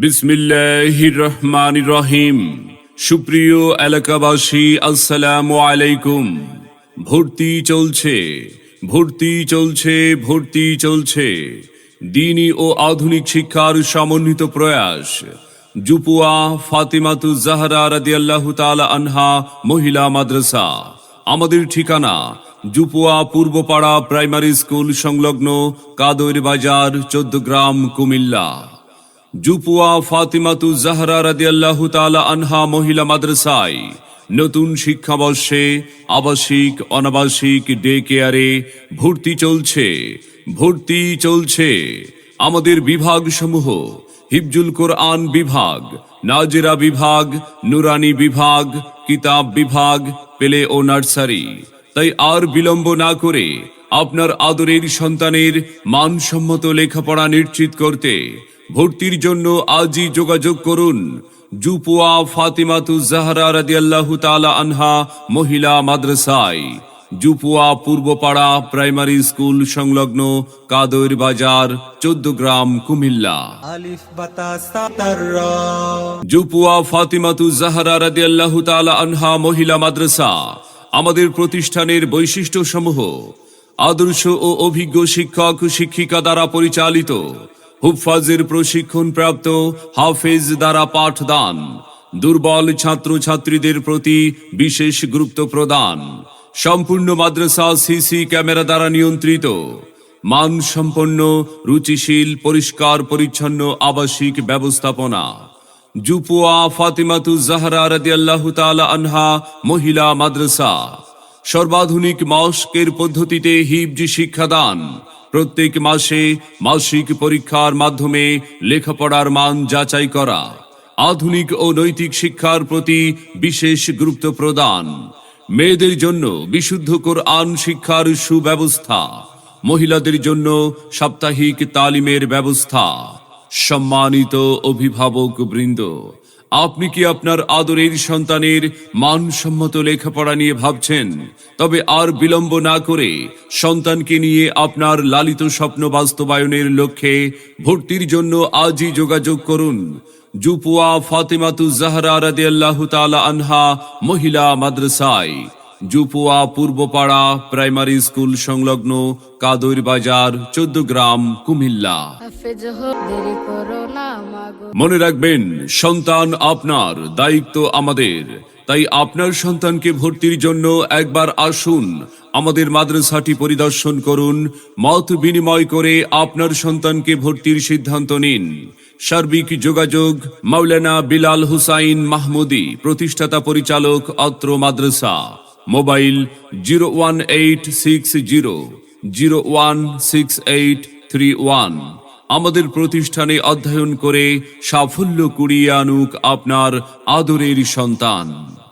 বিসমিল্লাহির রহমান রহিম সুপ্রিয় এলাকাবাসী, আসসালামু আলাইকুম। ভর্তি চলছে ভর্তি চলছে ভর্তি চলছে। দিনী ও আধুনিক শিক্ষার সমন্বিত প্রয়াস। জুপুয়া ফাতিমাতু জাহরা রাদিয়াল্লাহু তাআলা আনহা, মহিলা মাদ্রাসা। আমাদের ঠিকানা জুপুয়া পূর্বপাড়া প্রাইমারি স্কুল সংলগ্ন কাদৈর বাজার চোদ্দ কুমিল্লা। জুপুয়া ফাতিমাতু জাহরা রাদিয়াল্লাহু তাআলা আনহা মহিলা মাদ্রাসায় নতুন শিক্ষাবর্ষে আবাসিক, অনাবাসিক ডে কেয়ারে ভর্তি চলছে ভর্তি চলছে। আমাদের বিভাগসমূহ, হিফজুল কোরআন বিভাগ, নাজিরা বিভাগ, নুরানি বিভাগ, কিতাব বিভাগ, পেলে ও নার্সারি। তাই আর বিলম্ব না করে আপনার আদরের সন্তানের মানসম্মত লেখাপড়া নিশ্চিত করতে ভর্তির জন্য আজই যোগাযোগ করুন। জুপুয়া ফাতিমাতু জাহরা রাদিয়াল্লাহু তাআলা আনহা মহিলা মাদ্রাসায়। জুপুয়া পূর্বপাড়া প্রাইমারি স্কুল সংলগ্ন কাদৈর বাজার চোদ্দ গ্রাম কুমিল্লা। জুপুয়া ফাতিমাতু জাহরা রাদিয়াল্লাহু তাআলা আনহা মহিলা মাদ্রাসা আমাদের প্রতিষ্ঠানের বৈশিষ্ট্য সমূহ আদর্শ ও অভিজ্ঞ শিক্ষক শিক্ষিকা দ্বারা পরিচালিত। হুফাজের প্রশিক্ষণ প্রাপ্ত হাফেজ দ্বারা পাঠদান। দুর্বল ছাত্র ছাত্রীদের প্রতি বিশেষ গুরুত্ব প্রদান। সম্পূর্ণ মাদ্রাসা সিসি ক্যামেরা দ্বারা নিয়ন্ত্রিত। মানসম্পন্ন, রুচিশীল, পরিষ্কার, পরিচ্ছন্ন আবাসিক ব্যবস্থাপনা। জুপুয়া ফাতিমাতু জাহরা রাদিয়াল্লাহু তাআলা আনহা, মহিলা মাদ্রাসা। সর্বাধুনিক মস্কের পদ্ধতিতে হিবজি শিক্ষাদান। প্রত্যেক মাসে মাসিক পরীক্ষার মাধ্যমে লেখাপড়ার মান যাচাই করা, আধুনিক ও নৈতিক শিক্ষার প্রতি বিশেষ গুরুত্ব প্রদান, মেয়েদের জন্য বিশুদ্ধ কোরআন শিক্ষার সুব্যবস্থা, মহিলাদের জন্য সাপ্তাহিক তালিমের ব্যবস্থা সম্মানিত অভিভাবক বৃন্দ, আপনি কি আপনার আদরের সন্তানের মানসম্মত লেখাপড়া নিয়ে ভাবছেন? তবে আর বিলম্ব না করে সন্তানকে নিয়ে আপনার লালিত স্বপ্ন বাস্তবায়নের লক্ষ্যে ভর্তির জন্য আজই যোগাযোগ করুন। জুপুয়া ফাতিমাতু জাহরা রাদিয়াল্লাহু তাআলা আনহা মহিলা মাদ্রাসায়। জুপুয়া পূর্বপাড়া প্রাইমারি স্কুল সংলগ্ন কাদৈর বাজার চোদ্দ গ্রাম কুমিল্লা। মনে রাখবেন সন্তান আপনার দায়িত্ব আমাদের। তাই আপনার সন্তানকে ভর্তির জন্য একবার আসুন আমাদের মাদ্রাসাটি পরিদর্শন করুন মত বিনিময় করে আপনার সন্তানকে ভর্তির সিদ্ধান্ত নিন। সার্বিক যোগাযোগ মাওলানা বিলাল হুসাইন মাহমুদি প্রতিষ্ঠাতা পরিচালক অত্র মাদ্রাসা। Mobile zero one eight six zero zero one six eight three one. আমাদের প্রতিষ্ঠানে অধ্যয়ন করে সাফল্য কুড়িয়ে আনুক আপনার আদরের সন্তান।